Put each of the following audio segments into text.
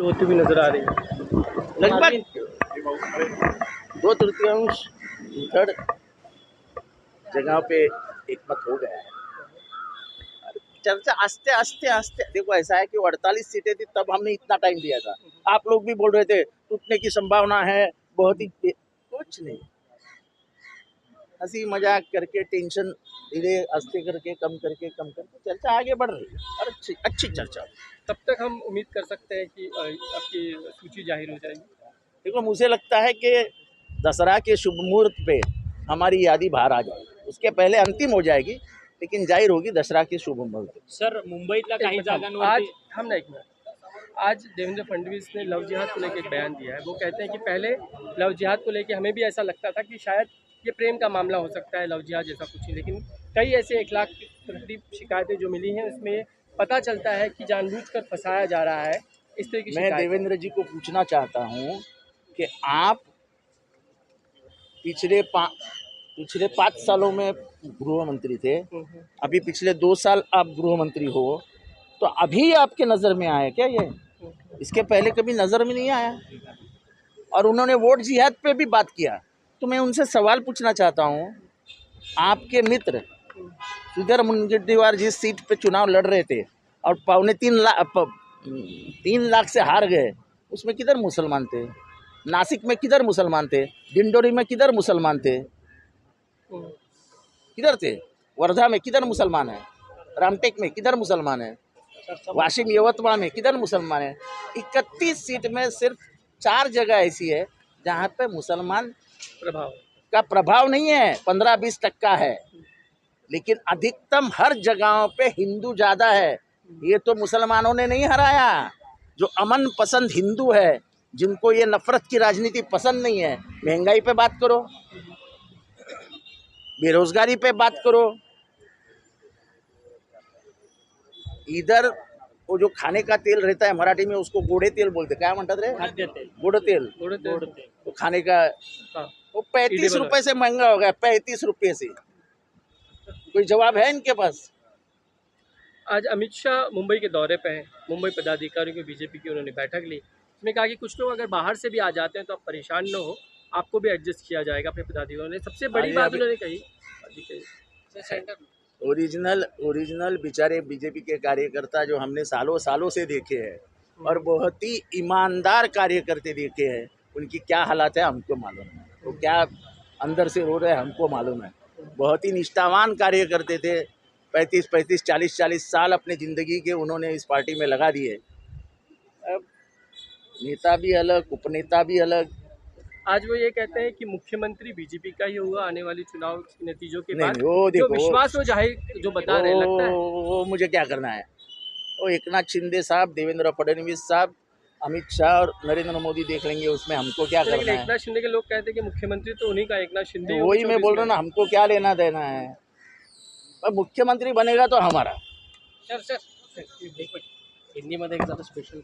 होती हुई नज़र आ रही है। लगभग दो तृतीयांश थर्ड जगह पे एकमत हो गया है। चर्चा आस्ते आस्ते आस्ते, देखो ऐसा है कि अड़तालीस सीटें थी, तब हमने इतना टाइम दिया था। आप लोग भी बोल रहे थे, टूटने की संभावना है, बहुत ही कुछ नहीं। हँसी मज़ाक करके टेंशन धीरे आस्ते करके कम करके कम करके चर्चा आगे बढ़ रही है और अच्छी अच्छी चर्चा। तब तक हम उम्मीद कर सकते हैं कि आपकी सूची ज़ाहिर हो जाएगी। देखो मुझे लगता है कि दशहरा के शुभ मुहूर्त पे हमारी यादी बाहर आ जाएगी। उसके पहले अंतिम हो जाएगी लेकिन ज़ाहिर होगी दसरा के शुभ मुहूर्त सर काही थांब. जागांवरती आज हम ना एक मिनट। आज देवेंद्र फडणवीस ने लव जिहाद को लेकर एक बयान दिया है। वो कहते हैं कि पहले लव जिहाद को लेकर हमें भी ऐसा लगता था कि शायद ये प्रेम का मामला हो सकता है लव जिहाद जैसा कुछ नहीं लेकिन कई ऐसे एक लाख करीब शिकायतें जो मिली हैं उसमें पता चलता है कि जानबूझकर फंसाया जा रहा है इस तरह की मैं देवेंद्र जी को पूछना चाहता हूँ कि आप पिछले पा पिछले पाँच सालों में गृह मंत्री थे अभी पिछले दो साल आप गृह मंत्री हो तो अभी आपके नज़र में आया क्या ये? इसके पहले कभी नज़र में नहीं आया। और उन्होंने वोट जिहाद पे भी बात किया। तो मैं उनसे सवाल पूछना चाहता हूँ, आपके मित्र सुधर मुनगट्टीवार जिस सीट पे चुनाव लड़ रहे थे और पौने तीन लाख तीन लाख से हार गए, उसमें किधर मुसलमान थे? नासिक में किधर मुसलमान थे? डिंडोरी में किधर मुसलमान थे? किधर थे? वर्धा में किधर मुसलमान है? रामटेक में किधर मुसलमान है? वाशिम यवतमाळ में किधर मुसलमान है? इकतीस सीट में सिर्फ़ चार जगह ऐसी है जहाँ पे मुसलमान प्रभाव का प्रभाव नहीं है पंद्रह बीस टक्का है। लेकिन अधिकतम हर जगहों पे हिंदू ज़्यादा है। ये तो मुसलमानों ने नहीं हराया। जो अमन पसंद हिंदू है जिनको ये नफरत की राजनीति पसंद नहीं है महँगाई पे बात करो बेरोजगारी पे बात करो इधर वो जो खाने का तेल रहता है मराठी में उसको गोड़े तेल बोलते क्या म्हणतात रे? खाद्यतेल गोड़ तेल. वो खाने का हाँ। वो पैंतीस रुपए से महँगा हो गया पैंतीस रुपए से। कोई जवाब है इनके पास? आज अमित शाह मुंबई के दौरे पे हैं। मुंबई पदाधिकारियों की बीजेपी की उन्होंने बैठक ली। उसमें कहा कि कुछ लोग अगर बाहर से भी आ जाते हैं तो आप परेशान न हो आपको भी एडजस्ट किया जाएगा अपने पदाधिकारियों ने। सबसे बड़ी बात उन्होंने कही। ओरिजिनल ओरिजिनल बेचारे बीजेपी के कार्यकर्ता जो हमने सालों सालों से देखे हैं और बहुत ही ईमानदार कार्यकर्ते देखे हैं, उनकी क्या हालात है हमको मालूम है वो क्या अंदर से रो रहे हैं हमको मालूम है। बहुत ही निष्ठावान कार्य करते थे। पैंतीस पैंतीस, चालीस चालीस साल अपने ज़िंदगी के उन्होंने इस पार्टी में लगा दिए। अब नेता भी अलग, उपनेता भी अलग आज वो ये कहते हैं कि मुख्यमंत्री बीजेपी का ही होगा आने वाले चुनाव के नतीजों के बाद। वो जो देखो, विश्वास वो ज़ाहिर जो बता रहे लगता है? वो- मुझे क्या करना है? वो एक नाथ शिंदे साहब देवेंद्र फडणवीस साहब अमित शाह और नरेंद्र मोदी देख लेंगे उसमें हमको क्या करना एक नाथ शिंदे के लोग कहते हैं कि मुख्यमंत्री तो उन्हीं का एक नाथ शिंदे ही तो वही मैं बोल रहा हूँ ना हमको क्या लेना देना है? मुख्यमंत्री बनेगा तो हमारा। सर सर हिंदीमध्ये एक जरा स्पेशल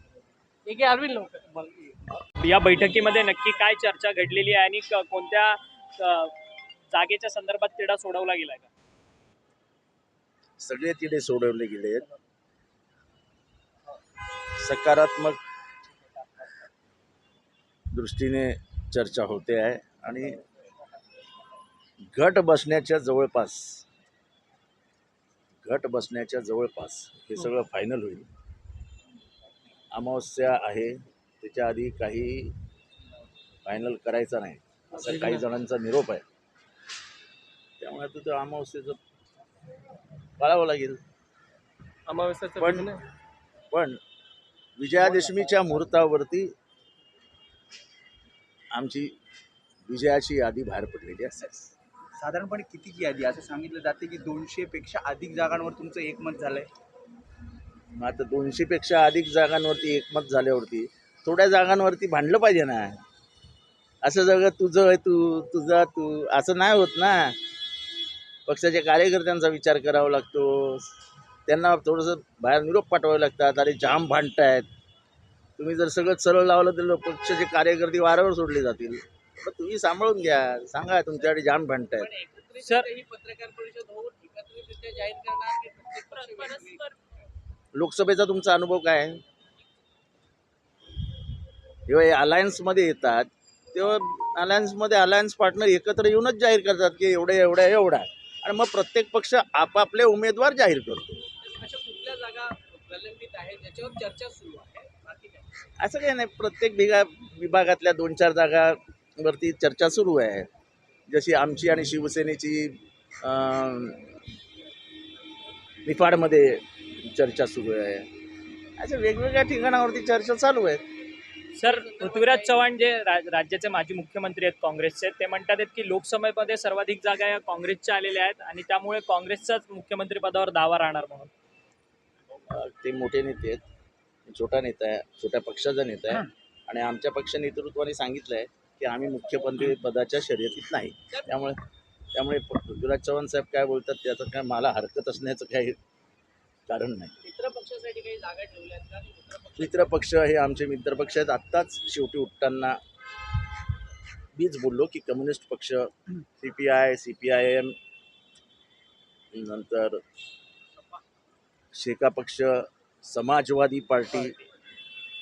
ठीक आहे अरविंद लोक या बैठकीमध्ये नक्की काय चर्चा घडलेली आहे आणि क- कोणत्या अ, जागेच्या संदर्भात तिढा सोडवला गेलाय का? सगळे तिथे सोडवले गेले आहेत. सकारात्मक दृष्टीने चर्चा होते आहे आणि घट बसण्याच्या जवळपास घट बसण्याच्या जवळपास हे सगळं फायनल होईल. अमावस्या आहे. त्याच्या आधी काही फायनल करायचं नाही. असा काही जणांचा निरोप आहे. त्यामुळे आता तो अमावस्येचं पाळावं लागेल. अमावस्याचं पण- पण विजयादशमीच्या मुहूर्तावरती आमची विजयाची यादी बाहेर पडलेली असते. साधारणपणे कितीची यादी? असं सांगितलं जाते की दोनशे पेक्षा अधिक जागांवर तुमचं एकमत झालंय. मग आता दोनशेपेक्षा अधिक जागांवरती एकमत झाल्यावरती थोड्या जागांवरती भांडलं पाहिजे ना. असं सगळं तुझं आहे तू तुझा तू असं नाही होत ना. पक्षाच्या कार्यकर्त्यांचा विचार करावा लागतो. त्यांना थोडंसं बाहेर निरोप पाठवावे लागतात. अरे जाम भांडतायत. तुम्ही जर सगळं सरळ लावलं तर पक्षाचे कार्यकर्ते वाऱ्यावर सोडले जातील. तर तुम्ही सांभाळून घ्या. सांगा तुमच्याकडे जाम भांडतायत. सर पत्रकार परिषद होऊन जाहीर करणार की प्रत्येक पक्ष वेगवेगळे? लोकसभेचा तुमचा अनुभव काय आहे? जेव्हा हे अलायन्समध्ये येतात तेव्हा अलायन्समध्ये अलायन्स पार्टनर एकत्र येऊनच जाहीर करतात की एवढे एवढ्या एवढा. आणि मग प्रत्येक पक्ष आपापले उमेदवार जाहीर करतो. अशा कुठल्या जागा प्रलंबित आहेत? ज्याच्यावर चर्चा सुरू आहे. बाकी काय? असं काही नाही. प्रत्येक विगा विभागातल्या दोन चार जागावरती चर्चा सुरू आहे. जशी आमची आणि शिवसेनेची निफाडमध्ये चर्चा सुरू आहे. अशा वेगवेगळ्या ठिकाणावरती चर्चा चालू आहे. सर पृथ्वीराज चव्हाण जे रा- राज्याचे माजी मुख्यमंत्री आहेत काँग्रेसचे ते म्हणतात आहेत की लोकसभेमध्ये सर्वाधिक जागा या काँग्रेसच्या आलेल्या आहेत आणि त्यामुळे काँग्रेसचाच मुख्यमंत्री पदावर दावा राहणार म्हणून. ते मोठे नेते आहेत. छोटा नेता आहे छोट्या पक्षाचा नेता आहे. आणि आमच्या पक्ष नेतृत्वाने सांगितलं आहे की आम्ही मुख्यमंत्री पदाच्या शर्यतीत नाही. त्यामुळे त्यामुळे पृथ्वीराज चव्हाण साहेब काय बोलतात त्याचं काय मला हरकत असण्याचं काही कारण नाही. मित्र पक्षासाठी काही जागा ठेवल्या आहेत का मित्र पक्ष मित्र पक्ष हे आमचे मित्र पक्ष आहेत. आत्ताच शेवटी उठताना बीच बोललो की कम्युनिस्ट पक्ष C P I C P I M नंतर शेका पक्ष समाजवादी पार्टी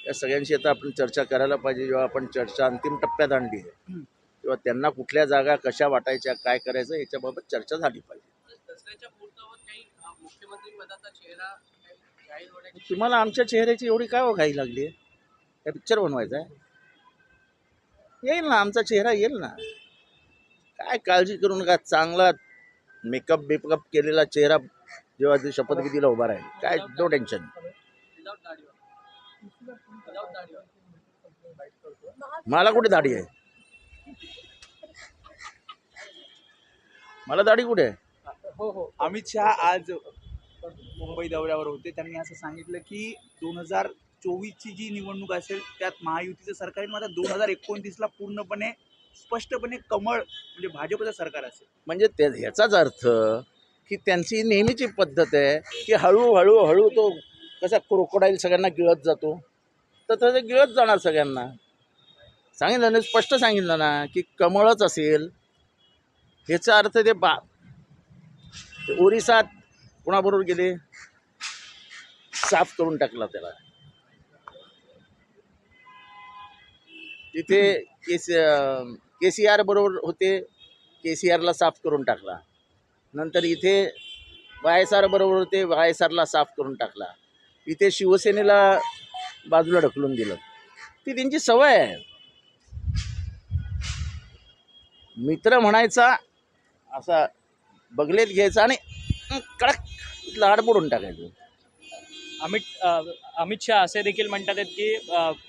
या सगळ्यांशी आता आपण चर्चा करायला पाहिजे. जेव्हा आपण चर्चा अंतिम टप्प्यात आणली आहे तेव्हा त्यांना कुठल्या जागा कशा वाटायच्या काय करायचं याच्याबाबत चर्चा झाली पाहिजे. दसऱ्याच्या मुहूर्तावर काही अ, मुख्यमंत्री पदाचा चेहरा काही जाहीर होण्याची तुम्हाला आमच्या चेहऱ्याची एवढी काय घाई लागली काय पिक्चर बनवायचा आहे? येईल ना आमचा चेहरा येईल ना. काय काळजी करू नका चांगला मेकअप बेकअप केलेला चेहरा जेव्हा ते शपथविधीला उभा राहील? काय नो टेन्शन मला कुठे दाढी आहे? मला दाढी कुठे आहे? हो हो. अमित शहा आज मुंबई दौऱ्यावर होते. त्यांनी असं सांगितलं की दोन हजार चोवीसची जी निवडणूक असेल त्यात महायुतीचं सरकार आहे मात्र दोन हजार एकोणतीसला पूर्णपणे स्पष्टपणे कमळ म्हणजे भाजपचं सरकार असेल. म्हणजे त्या ह्याचाच अर्थ की त्यांची नेहमीची पद्धत आहे की हळूहळू हळू तो कसा क्रोकोडाईल सगळ्यांना गिळत जातो. तर तसं गिळत जाणार सगळ्यांना. सांगितलं ना स्पष्ट सांगितलं ना की कमळच असेल. ह्याचा अर्थ ते बा ते ओरिसात कोणाबरोबर गेले? साफ करून टाकला त्याला. तिथे केस के सी आर बरोबर होते. के सी आरला साफ करून टाकला. नंतर इथे वाय एस आर बरोबर होते. वाय एस आरला साफ करून टाकला. इथे शिवसेनेला बाजूला ढकलून दिलं. ती त्यांची सवय आहे. मित्र म्हणायचा असा बगलेत घ्यायचा आणि कडक इथलं हाड मोडून टाकायचं. अमित अमित शहा असे देखील म्हणतात आहेत की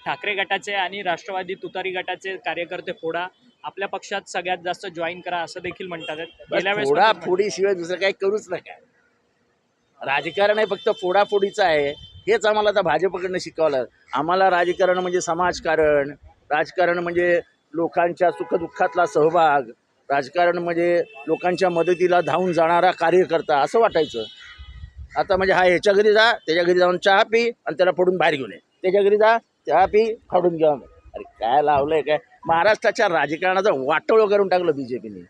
ठाकरे गटाचे आणि राष्ट्रवादी तुतारी गटाचे कार्यकर्ते फोडा आपल्या पक्षात सगळ्यात जास्त जॉईन करा असं देखील म्हणतात आहेत. गेल्या वेळेस फोडा पण ते फोडीशिवाय दुसरं काही करूच नका. राजकारण आहे फक्त फोडाफोडीचं आहे. हेच आम्हाला आता भाजपकडनं शिकवलं. आम्हाला राजकारण म्हणजे समाजकारण राजकारण म्हणजे लोकांच्या सुखदुःखातला सहभाग राजकारण म्हणजे लोकांच्या मदतीला धावून जाणारा कार्यकर्ता असं वाटायचं. आता म्हणजे हा ह्याच्या घरी जा त्याच्या घरी जाऊन चहा पी आणि त्याला फोडून बाहेर घेऊन ये. त्याच्या घरी जा चहा पी फाडून घ्या अरे काय लावलंय काय? महाराष्ट्राच्या राजकारणाचं वाटोळं करून टाकलं बी जे पीने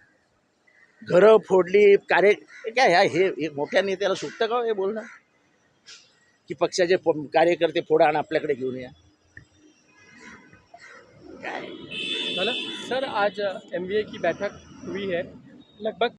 घरं फोडली कार्य काय ह्या हे हे मोठ्या नेत्याला सुटतं का हो हे बोलणं? की पक्षाचे कार्यकर्ते फोडा आणि आपल्याकडे घेऊन या. झालं? सर आज एम की बैठक हुई है। लगभग